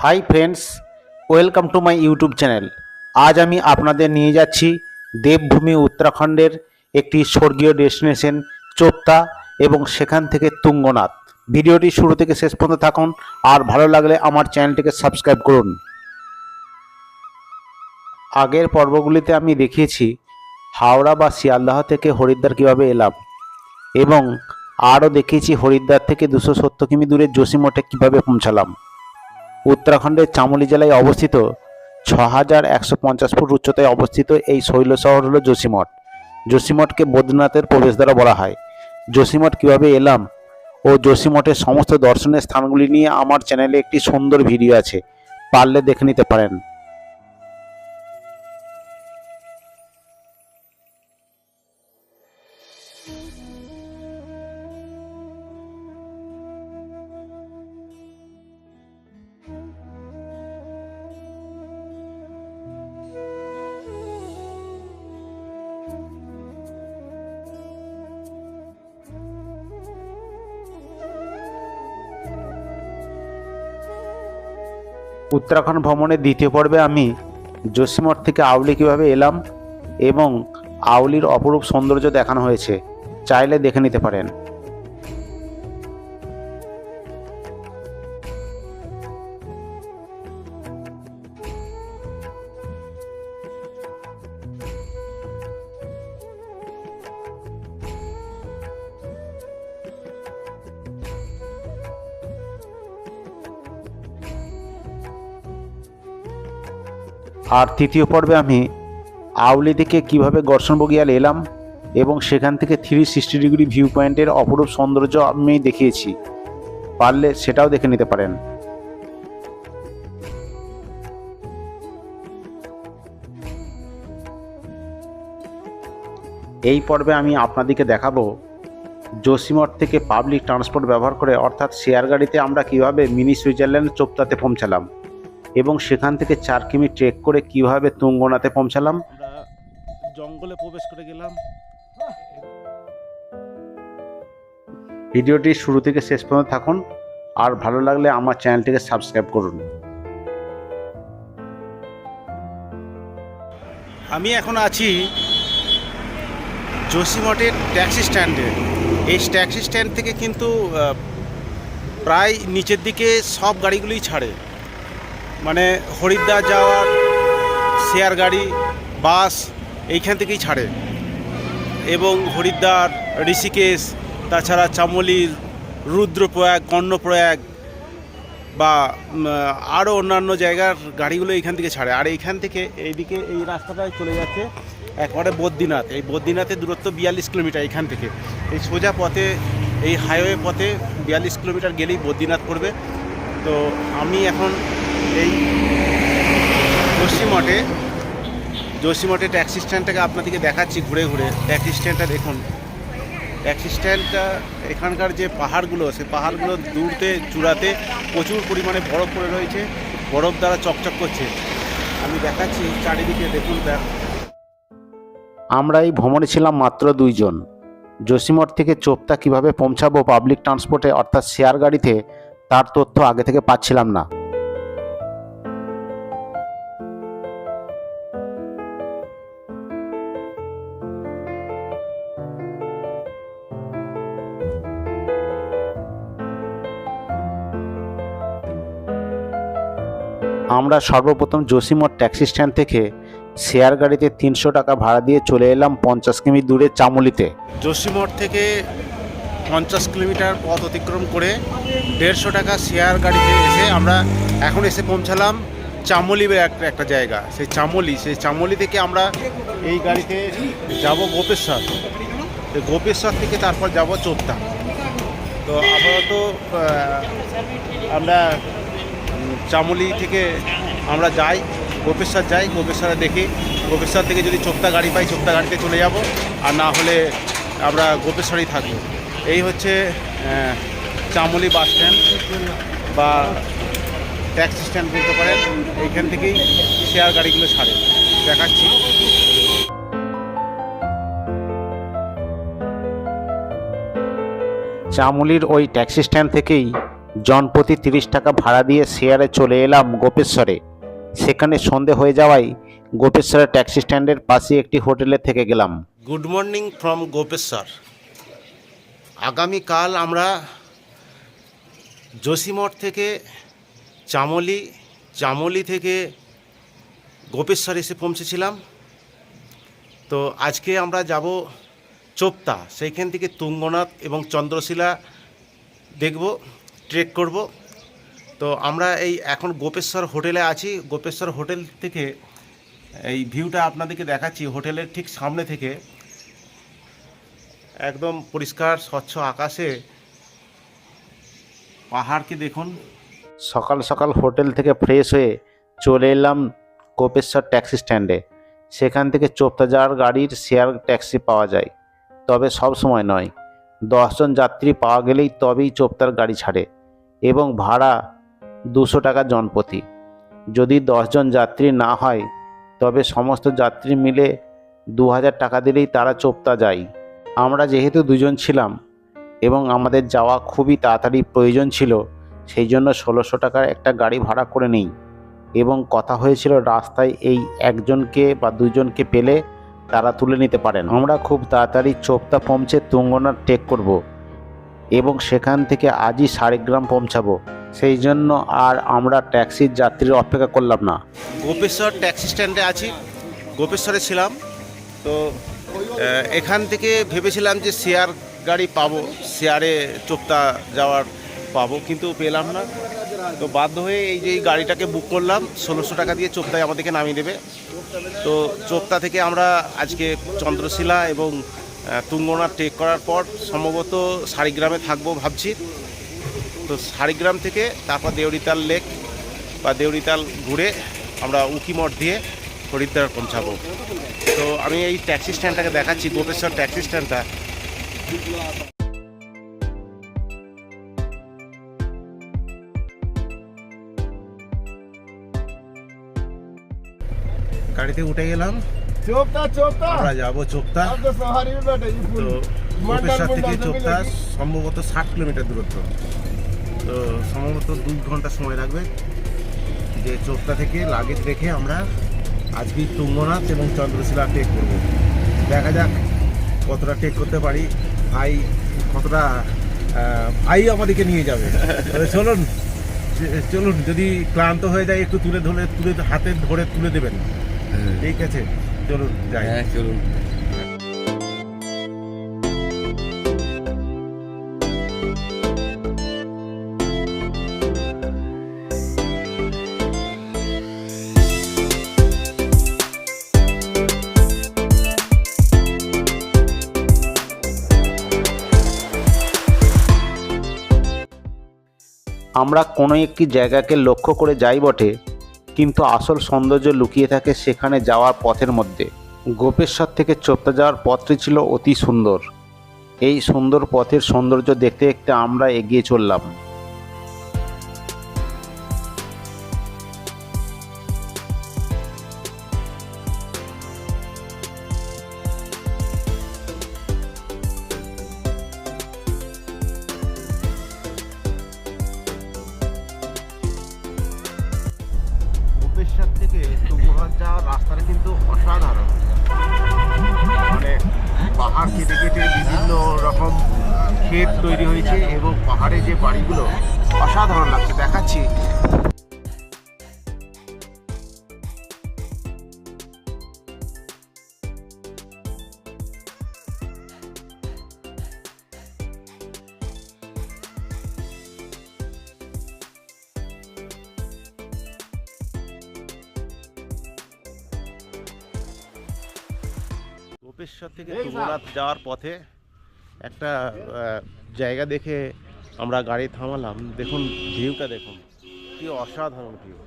Hi friends welcome to my YouTube channel আজ আমি আপনাদের নিয়ে যাচ্ছি দেবভূমি উত্তরাখণ্ডের একটি স্বর্গীয় ডেস্টিনেশন চোপতা এবং সেখান থেকে তুঙ্গনাথ। ভিডিওটি শুরু থেকে শেষ পর্যন্ত থাকুন, আর ভালো লাগলে আমার চ্যানেলটিকে সাবস্ক্রাইব করুন। আগের পর্বগুলিতে আমি দেখিয়েছি হাওড়া বা শিয়ালদাহ থেকে হরিদ্বার কীভাবে এলাম, এবং আরও দেখিয়েছি হরিদ্বার থেকে দুশো সত্তর কিমি দূরে যোশীমঠে কীভাবে পৌঁছালাম। উত্তরাখণ্ডের চামোলি জেলায় অবস্থিত ছ হাজার একশো পঞ্চাশ ফুট উচ্চতায় অবস্থিত এই শৈল শহর হল যোশীমঠ। যোশীমঠকে বদ্রীনাথের প্রবেশদ্বার বলা হয়। যোশীমঠ কীভাবে এলাম ও যোশীমঠের সমস্ত দর্শনের স্থানগুলি নিয়ে আমার চ্যানেলে একটি সুন্দর ভিডিও আছে, পারলে দেখে নিতে পারেন। উত্তরাখণ্ড ভ্রমণের দ্বিতীয় পর্বে আমি যোশীমঠ থেকে আউলি কীভাবে এলাম এবং আউলির অপরূপ সৌন্দর্য দেখানো হয়েছে, চাইলে দেখে নিতে পারেন। আর তৃতীয় পর্বে আমি আউলি থেকে কীভাবে গর্ষণ বগিয়াল এলাম এবং সেখান থেকে থ্রি সিক্সটি ডিগ্রি ভিউ পয়েন্টের অপরূপ সৌন্দর্য আমি দেখিয়েছি, পারলে সেটাও দেখে নিতে পারেন। এই পর্বে আমি আপনাদেরকে দেখাবো যোশীমঠ থেকে পাবলিক ট্রান্সপোর্ট ব্যবহার করে অর্থাৎ শেয়ার গাড়িতে আমরা কীভাবে মিনি সুইজারল্যান্ড চোপতাতে পৌঁছালাম। এবং সেখান থেকে চার কিমি ট্রেক করে কীভাবে তুঙ্গনাতে পৌঁছালাম? জঙ্গলে প্রবেশ করে গেলাম। ভিডিওটি শুরু থেকে শেষ পর্যন্ত থাকুন। আর ভালো লাগলে আমার চ্যানেলটিকে সাবস্ক্রাইব করুন। আমি এখন আছি যোশীমঠের ট্যাক্সি স্ট্যান্ডে। এই ট্যাক্সি স্ট্যান্ড থেকে কিন্তু প্রায় নিচের দিকে সব গাড়িগুলোই ছাড়ে। মানে হরিদ্বার যাওয়ার শেয়ার গাড়ি, বাস, এইখান থেকেই ছাড়ে। এবং হরিদ্বার, ঋষিকেশ, তাছাড়া চামলি রুদ্রপ্রয়াগ, কর্ণপ্রয়াগ বা আরও অন্যান্য জায়গার গাড়িগুলো এইখান থেকে ছাড়ে। আর এইখান থেকে এইদিকে এই রাস্তাটায় চলে যাচ্ছে একবারে বদ্রীনাথ। এই বদ্রীনাথের দূরত্ব বিয়াল্লিশ কিলোমিটার এইখান থেকে। এই সোজা পথে, এই হাইওয়ে পথে বিয়াল্লিশ কিলোমিটার গেলেই বদ্রীনাথ পড়বে। তো আমি এখন এই যোশীমঠে যোশীমঠে ট্যাক্সি স্ট্যান্ডটাকে আপনাদেরকে দেখাচ্ছি ঘুরে ঘুরে। ট্যাক্সি স্ট্যান্ডটা দেখুন। ট্যাক্সি স্ট্যান্ডটা এখানকার যে পাহাড়গুলো সে পাহাড়গুলো দূরতে, চূড়াতে প্রচুর পরিমাণে বরফ পড়ে রয়েছে। বরফ দ্বারা চকচক করছে। আমি দেখাচ্ছি চারিদিকে, দেখুন দেখ। আমরা এই ভ্রমণে ছিলাম মাত্র দুইজন। যোশীমঠ থেকে চোপতা কীভাবে পৌঁছাবো পাবলিক ট্রান্সপোর্টে অর্থাৎ শেয়ার গাড়িতে, তার তথ্য আগে থেকে পাচ্ছিলাম না। আমরা সর্বপ্রথম যোশীমঠ ট্যাক্সি স্ট্যান্ড থেকে শেয়ার গাড়িতে তিনশো টাকা ভাড়া দিয়ে চলে এলাম পঞ্চাশ কিমি দূরে চামুলিতে। যোশীমঠ থেকে পঞ্চাশ কিলোমিটার পথ অতিক্রম করে দেড়শো টাকা শেয়ার গাড়িতে এসে আমরা এখন এসে পৌঁছালাম চামলি একটা একটা জায়গা। সেই চামলি সেই চামলি থেকে আমরা এই গাড়িতে যাব গোপেশ্বর। গোপেশ্বর থেকে তারপর যাব চোদ্দা তো আপাতত আমরা চামলি থেকে আমরা যাই, গোপেশ্বর যাই, গোপেশ্বরে দেখি। গোপেশ্বর থেকে যদি চোপতা গাড়ি পাই, চোপতা গাড়িতে চলে যাব। আর না হলে আমরা গোপেশ্বরেই থাকব। এই হচ্ছে চামলি বাস স্ট্যান্ড বা ট্যাক্সি স্ট্যান্ড বলতে পারেন। এইখান থেকেই শেয়ার গাড়িগুলো ছাড়ে। দেখাচ্ছি। চামুলির ওই ট্যাক্সি স্ট্যান্ড থেকেই জনপ্রতি তিরিশ টাকা ভাড়া দিয়ে শেয়ারে চলে এলাম গোপেশ্বরে। সেখানে সন্ধে হয়ে যাওয়ায় গোপেশ্বরের ট্যাক্সি স্ট্যান্ডের পাশে একটি হোটেলে থেকে গেলাম। Good morning from Gopeshwar. আগামীকাল আমরা যোশীমঠ থেকে চামলি চামলি থেকে গোপেশ্বর এসে পৌঁছেছিলাম। তো আজকে আমরা যাব চোপতা, সেইখান থেকে তুঙ্গনাথ এবং চন্দ্রশিলা দেখব। ট্রেক করব। তো আমরা এই এখন গোপেশ্বর হোটেলে আছি। গোপেশ্বর হোটেল থেকে এই ভিউটা আপনাদেরকে দেখাচ্ছি। হোটেলের ঠিক সামনে থেকে একদম পরিষ্কার, স্বচ্ছ আকাশে পাহাড়কে দেখুন। সকাল সকাল হোটেল থেকে ফ্রেশ হয়ে চলে এলাম গোপেশ্বর ট্যাক্সি স্ট্যান্ডে। সেখান থেকে চোপতা যাওয়ার গাড়ির শেয়ার ট্যাক্সি পাওয়া যায়। তবে সব সময় নয়, দশজন যাত্রী পাওয়া গেলেই তবেই চোপতার গাড়ি ছাড়ে। এবং ভাড়া দুশো টাকা জনপ্রতি। যদি দশজন যাত্রী না হয়, তবে সমস্ত যাত্রী মিলে দু হাজার টাকা দিলেই তারা চোপতা যায়। আমরা যেহেতু দুজন ছিলাম এবং আমাদের যাওয়া খুবই তাড়াতাড়ি প্রয়োজন ছিল সেই জন্য ষোলোশো টাকার একটা গাড়ি ভাড়া করে নিই। এবং কথা হয়েছিল রাস্তায় এই একজনকে বা দুজনকে পেলে তারা তুলে নিতে পারেন। আমরা খুব তাড়াতাড়ি চোপতা পৌঁছে তুঙ্গনার টেক করব। এবং সেখান থেকে আজই শাড়িগ্রাম পৌঁছাবো। সেই জন্য আর আমরা ট্যাক্সির যাত্রীর অপেক্ষা করলাম না। গোপেশ্বর ট্যাক্সি স্ট্যান্ডে আছি। গোপেশ্বরে ছিলাম। তো এখান থেকে ভেবেছিলাম যে শেয়ার গাড়ি পাবো, শেয়ারে চোপতা যাওয়ার পাবো, কিন্তু পেলাম না। তো বাধ্য হয়ে এই যে গাড়িটাকে বুক করলাম, ষোলোশো টাকা দিয়ে চোপতায় আমাদেরকে নামিয়ে দেবে। তো চোপতা থেকে আমরা আজকে চন্দ্রশিলা এবং তুঙ্গনাথ ট্রেক করার পর সম্ভবত শাড়িগ্রামে থাকব ভাবছি। তো শাড়িগ্রাম থেকে তারপর দেউরিতাল লেক বা দেউরিতাল ঘুরে আমরা উকিমঠ দিয়ে হরিদ্বার পৌঁছাবো। তো আমি এই ট্যাক্সি স্ট্যান্ডটাকে দেখাচ্ছি, গোপেশ্বর ট্যাক্সি স্ট্যান্ডটা গাড়িতে উঠে গেলাম। আমরা যাব চোপতা তো গোপেশ্বর থেকে চোপতা সম্ভবত ষাট কিলোমিটার দূরত্ব। তো সম্ভবত দুই ঘণ্টা সময় লাগবে। যে চোপতা থেকে লাগেজ রেখে আমরা আজকে তুঙ্গনাথ এবং চন্দ্রশিলা টেক করব। দেখা যাক কতটা টেক করতে পারি। ভাই কতটা ভাই আমাদেরকে নিয়ে যাবে। চলুন চলুন যদি ক্লান্ত হয়ে যায় একটু তুলে ধরে তুলে হাতে ধরে তুলে দেবেন। হ্যাঁ। ঠিক আছে? চলুন যাই। হ্যাঁ চলুন। আমরা কোনো একটি জায়গাকে লক্ষ্য করে যাই বটে কিন্তু আসল সৌন্দর্য লুকিয়ে থাকে সেখানে যাওয়ার পথের মধ্যে। গোপেশ্বর থেকে চোপতা যাওয়ার পথটি ছিল অতি সুন্দর। এই সুন্দর পথের সৌন্দর্য দেখতে দেখতে আমরা এগিয়ে চললাম। গোপেশ্বর থেকে তুঙ্গনাথ যাওয়ার পথে একটা জায়গা দেখে আমরা গাড়ি থামালাম। দেখুন ভিউটা দেখুন। কি অসাধারণ ভিউ।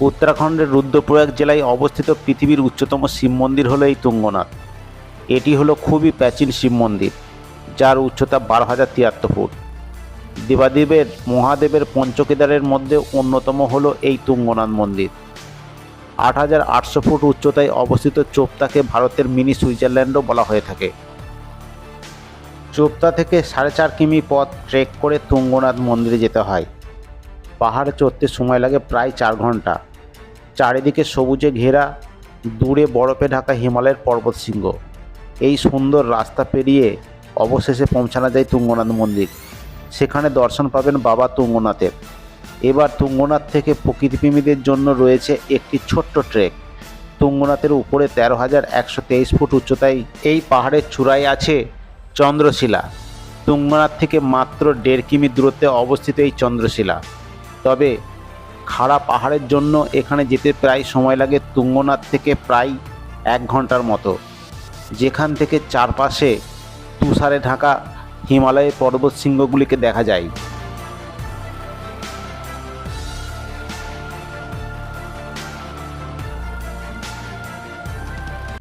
উত্তরাখণ্ডের রুদ্রপ্রয়াগ জেলায় অবস্থিত পৃথিবীর উচ্চতম শিব মন্দির হলো এই তুঙ্গনাথ। এটি হলো খুবই প্রাচীন শিব মন্দির, যার উচ্চতা বারো হাজার তিয়াত্তর ফুট। দেবাদেবের মহাদেবের পঞ্চকেদারের মধ্যে অন্যতম হলো এই তুঙ্গনাথ মন্দির। আট হাজার আটশো ফুট উচ্চতায় অবস্থিত চোপতাকে ভারতের মিনি সুইজারল্যান্ডও বলা হয়ে থাকে। চোপতা থেকে সাড়ে চার কিমি পথ ট্রেক করে তুঙ্গনাথ মন্দিরে যেতে হয়। পাহাড়ে চড়তে সময় লাগে প্রায় চার ঘণ্টা। চারিদিকে সবুজে ঘেরা, দূরে বরফে ঢাকা হিমালয়ের পর্বতশৃঙ্গ এই সুন্দর রাস্তা পেরিয়ে অবশেষে পৌঁছানো যায় তুঙ্গনাথ মন্দির। সেখানে দর্শন পাবেন বাবা তুঙ্গনাথের। এবার তুঙ্গনাথ থেকে প্রকৃতিপ্রেমীদের জন্য রয়েছে একটি ছোট্ট ট্রেক। তুঙ্গনাথের উপরে তেরো হাজার একশো তেইশ ফুট উচ্চতায় এই পাহাড়ের চূড়ায় আছে চন্দ্রশিলা। তুঙ্গনাথ থেকে মাত্র দেড় কিমি দূরত্বে অবস্থিত এই চন্দ্রশিলা। তবে খাড়া পাহাড়ের জন্য এখানে যেতে প্রায় সময় লাগে তুঙ্গনাথ থেকে প্রায় এক ঘণ্টার মতো। যেখান থেকে চারপাশে তুষারে ঢাকা হিমালয়ের পর্বত শৃঙ্গগুলিকে দেখা যায়।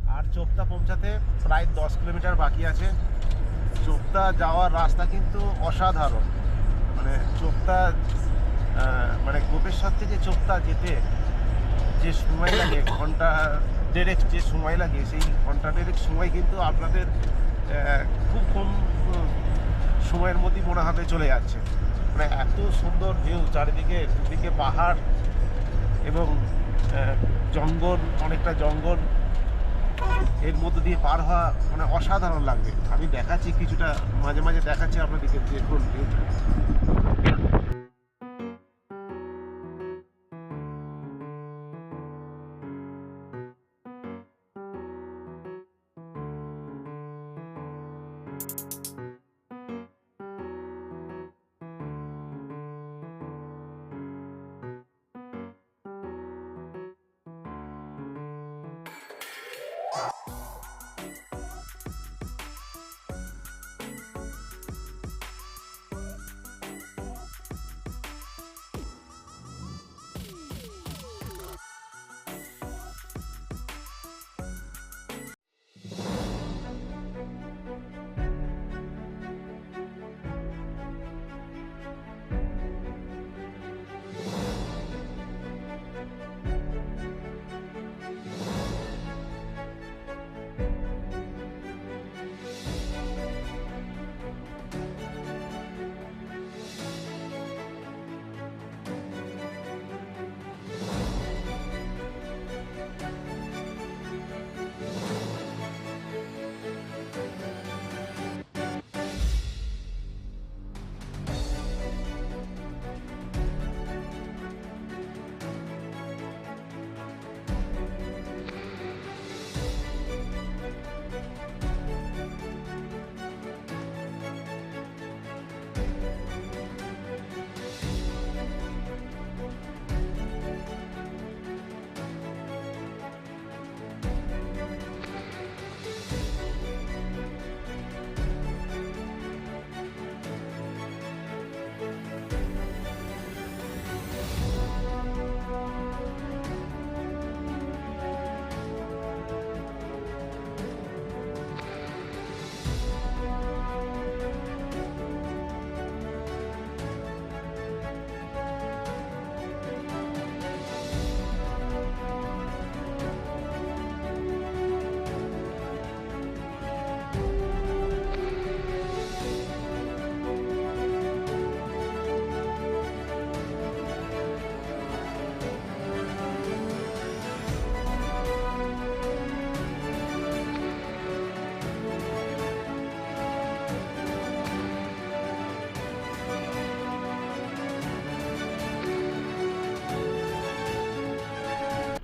আর চোপতা পৌঁছাতে প্রায় দশ কিলোমিটার বাকি আছে। চোপতা যাওয়ার রাস্তা কিন্তু অসাধারণ। মানে আহ, মানে গোপেশ্বর থেকে চোপতা যেতে, যে সময় লাগে, ঘণ্টা দেড়েক যে সময় লাগে, সেই ঘণ্টা দেড়েক সময় কিন্তু আপনাদের খুব কম সময়ের মধ্যেই মনে হবে চলে যাচ্ছে। মানে এত সুন্দর ভিউ চারিদিকে, দুদিকে পাহাড় এবং জঙ্গল, অনেকটা জঙ্গল, এর মধ্য দিয়ে পার হওয়া মানে অসাধারণ লাগবে। আমি দেখাচ্ছি, কিছুটা মাঝে মাঝে দেখাচ্ছি আপনাদেরকে, দেখুন ভিউটা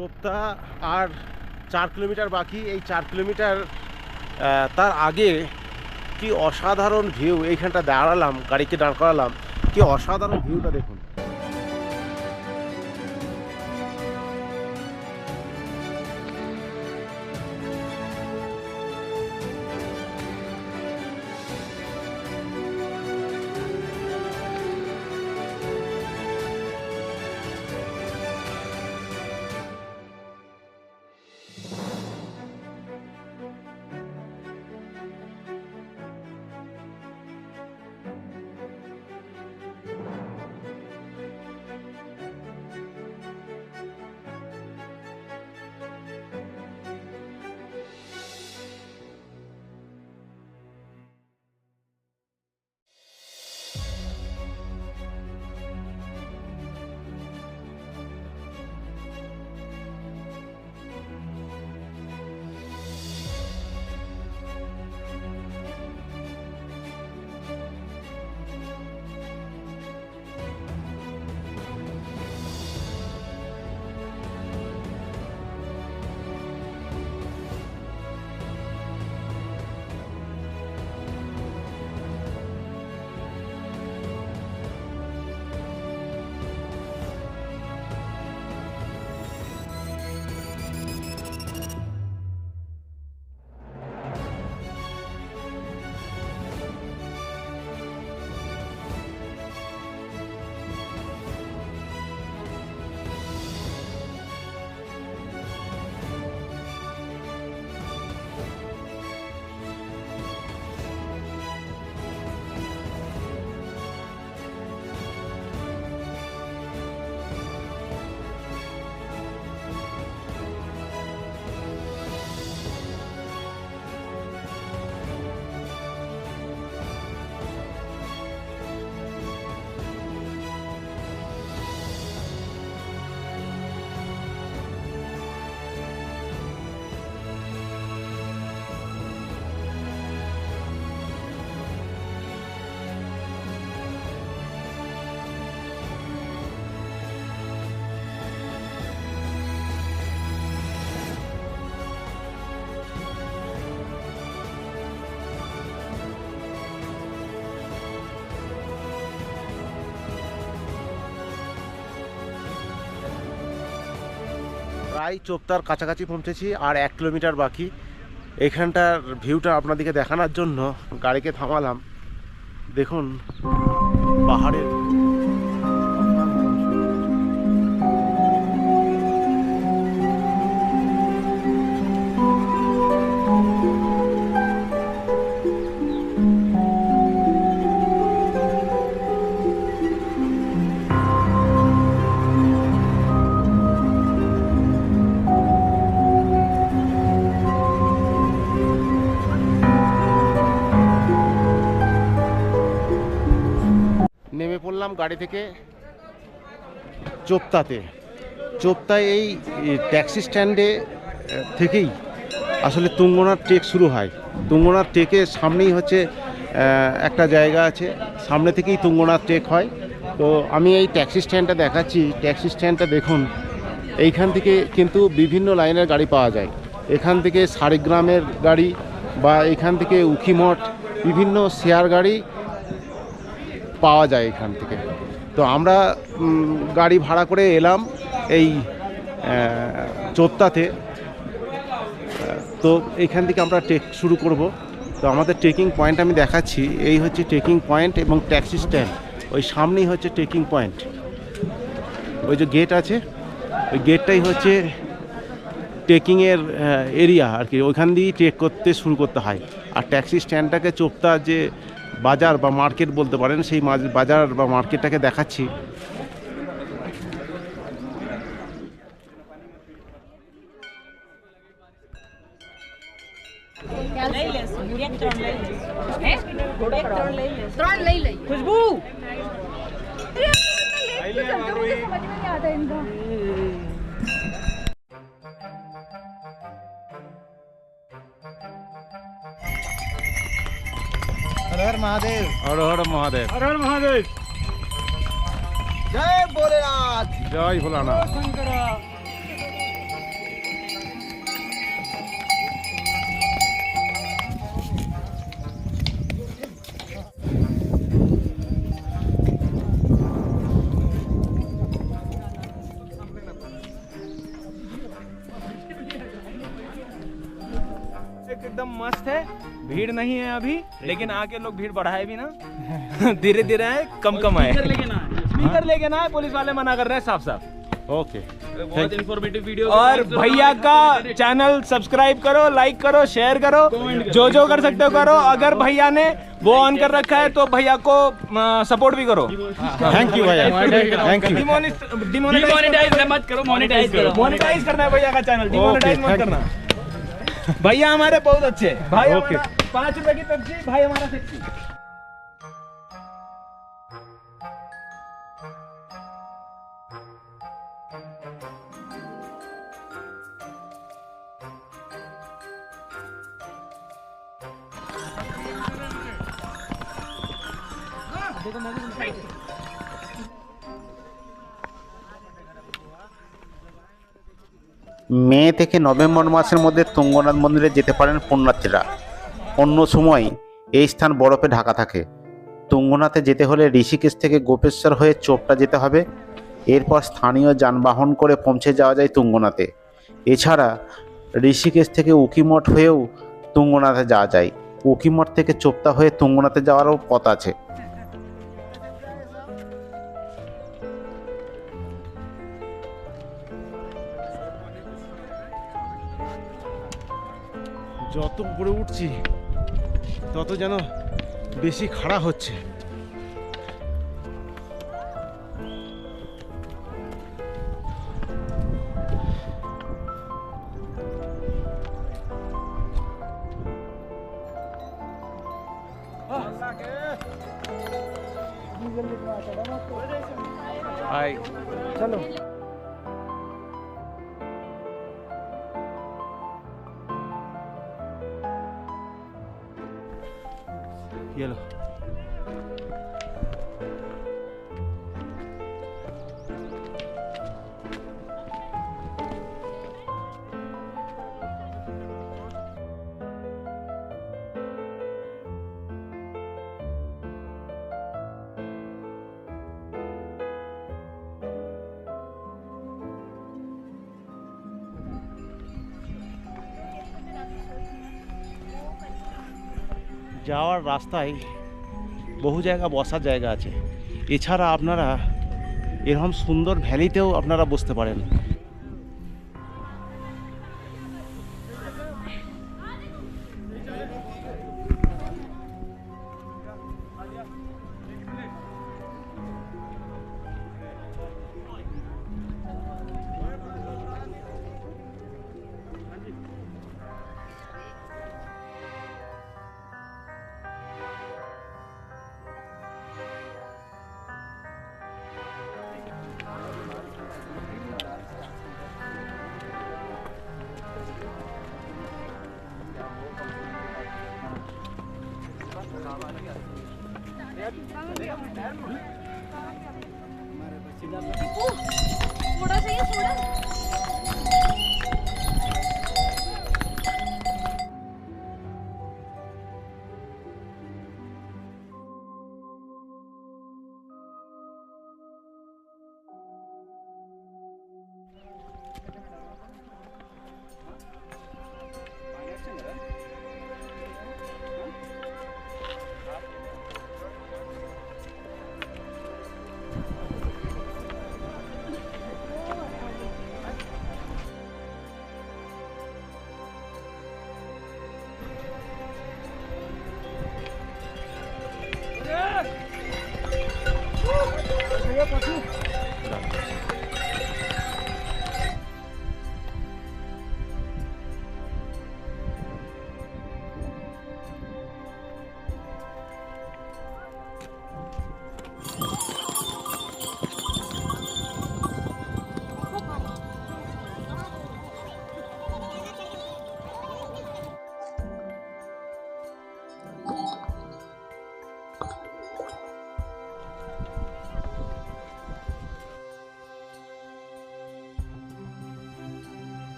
চোপতা আর চার কিলোমিটার বাকি। এই চার কিলোমিটার তার আগে কি অসাধারণ ভিউ এইখানটা দাঁড়ালাম, গাড়িকে দাঁড় করালাম। কি অসাধারণ ভিউটা দেখুন। প্রায় চোপতার কাছাকাছি পৌঁছেছি আর এক কিলোমিটার বাকি। এখানটার ভিউটা আপনাদেরকে দেখানোর জন্য গাড়িকে থামালাম। দেখুন, পাহাড়ের গাড়ি থেকে? চোপতাতে। চোপতায় এই ট্যাক্সি স্ট্যান্ডে থেকেই আসলে তুঙ্গনার ট্রেক শুরু হয়। তুঙ্গনার ট্রেকের সামনেই হচ্ছে একটা জায়গা আছে। সামনে থেকেই তুঙ্গনার ট্রেক হয়। তো আমি এই ট্যাক্সি স্ট্যান্ডটা দেখাচ্ছি। ট্যাক্সি স্ট্যান্ডটা দেখুন, এইখান থেকে কিন্তু বিভিন্ন লাইনের গাড়ি পাওয়া যায়। এখান থেকে সারিগ্রামের গাড়ি বা এখান থেকে উখিমঠ বিভিন্ন শেয়ার গাড়ি পাওয়া যায় এখান থেকে। তো আমরা গাড়ি ভাড়া করে এলাম এই চোত্তাতে। তো এখান থেকে আমরা ট্রেক শুরু করব। তো আমাদের ট্রেকিং পয়েন্ট আমি দেখাচ্ছি। এই হচ্ছে ট্রেকিং পয়েন্ট এবং ট্যাক্সি স্ট্যান্ড। ওই সামনেই হচ্ছে ট্রেকিং পয়েন্ট। ওই যে গেট আছে, ওই গেটটাই হচ্ছে ট্রেকিংয়ের এরিয়া আর কি। ওইখান দিয়েই ট্রেক করতে শুরু করতে হয়। আর ট্যাক্সি স্ট্যান্ডটাকে চোপতা যে বাজার বা মার্কেট বলতে পারেন সেই বাজার বা মার্কেটটাকে দেখাচ্ছি। মহাদেব। হর হর মহাদেব। হর হর মহাদেব। জয় ভোলেনাথ। জয় ভোলানাথ। भीड़ नहीं है अभी लेकिन आके लोग भीड़ बढ़ाए भी ना। धीरे धीरे आए कम कम आए। स्पीकर लेके ना आए। पुलिस वाले मना कर रहे हैं साफ़ साफ़ ओके बहुत इन्फॉर्मेटिव वीडियो और भैया का चैनल सब्सक्राइब करो लाइक करो शेयर करो। जो जो कर सकते हो करो। अगर भैया ने वो ऑन कर रखा है तो भैया को सपोर्ट भी करो। थैंक यू भैया। थैंक यू डिमोनेटाइज मत करो मोनेटाइज करो। मोनेटाइज करना है भैया का चैनल डिमोनेटाइज मत करना। भैया हमारे बहुत अच्छे। भाई ओके हमारा पाँच रुपए की पेप्सी भाई हमारा सेक्सी মে থেকে নভেম্বর মাসের মধ্যে তুঙ্গনাথ মন্দিরে যেতে পারেন পুণ্যার্থীরা অন্য সময় এই স্থান বরফে ঢাকা থাকে। তুঙ্গনাথে যেতে হলে ঋষিকেশ থেকে গোপেশ্বর হয়ে চোপটা যেতে হবে। এরপর স্থানীয় যানবাহন করে পৌঁছে যাওয়া যায় তুঙ্গনাথে। এছাড়া ঋষিকেশ থেকে উকিমঠ হয়েও তুঙ্গনাথে যাওয়া যায়। উকিমঠ থেকে চোপটা হয়ে তুঙ্গনাথে যাওয়ারও পথ আছে। যত উপরে উঠছি তত যেন বেশি খাড়া হচ্ছে। যাওয়ার রাস্তায় বহু জায়গা বসার জায়গা আছে। এছাড়া আপনারা এরকম সুন্দর ভ্যালিতেও আপনারা বসতে পারেন।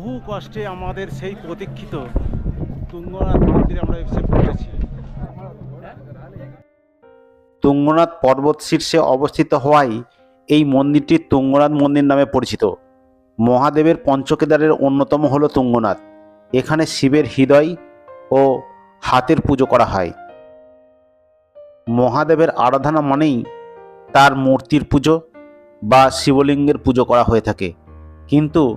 বহু কষ্টে আমাদের সেই প্রতীক্ষিত তুঙ্গনাথ মন্দিরে আমরা এসে পৌঁছেছি। তুঙ্গনাথ পর্বত শীর্ষে অবস্থিত হওয়ায় এই মন্দিরটি তুঙ্গনাথ মন্দির নামে পরিচিত। মহাদেবের পঞ্চকেদারের অন্যতম হল তুঙ্গনাথ। এখানে শিবের হৃদয় ও হাতের পুজো করা হয়। মহাদেবের আরাধনা মানেই তার মূর্তির পুজো বা শিবলিঙ্গের পুজো করা হয়ে থাকে। কিন্তু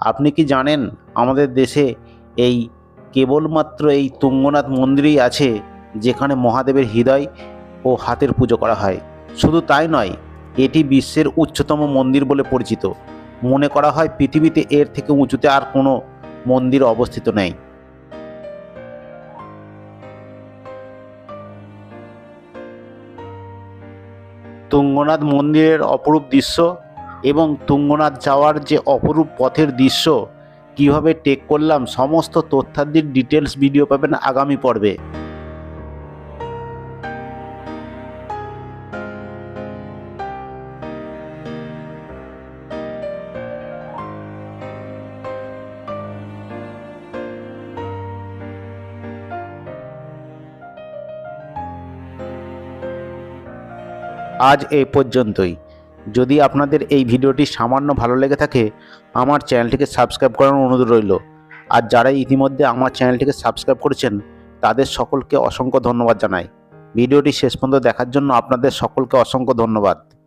আপনি কি জানেন আমাদের দেশে এই কেবলমাত্র এই তুঙ্গনাথ মন্দিরেই আছে যেখানে মহাদেবের হৃদয় ও হাতের পুজো করা হয়? শুধু তাই নয়, এটি বিশ্বের উচ্চতম মন্দির বলে পরিচিত। মনে করা হয় পৃথিবীতে এর থেকে উঁচুতে আর কোনো মন্দির অবস্থিত নেই। তুঙ্গনাথ মন্দিরের অপরূপ দৃশ্য এবং তুঙ্গনাথ যাওয়ার যে অপরূপ পথের দৃশ্য, কীভাবে টেক করলাম, সমস্ত তথ্যাদির ডিটেলস ভিডিও পাবেন আগামী পর্বে। আজ এই পর্যন্তই। যদি আপনাদের এই ভিডিওটি সামান্য ভালো লেগে থাকে, আমার চ্যানেলটিকে সাবস্ক্রাইব করার অনুরোধ রইল। আর যারা ইতিমধ্যে আমার চ্যানেলটিকে সাবস্ক্রাইব করেছেন, তাদের সকলকে অসংখ্য ধন্যবাদ জানাই। ভিডিওটি শেষ পর্যন্ত দেখার জন্য আপনাদের সকলকে অসংখ্য ধন্যবাদ।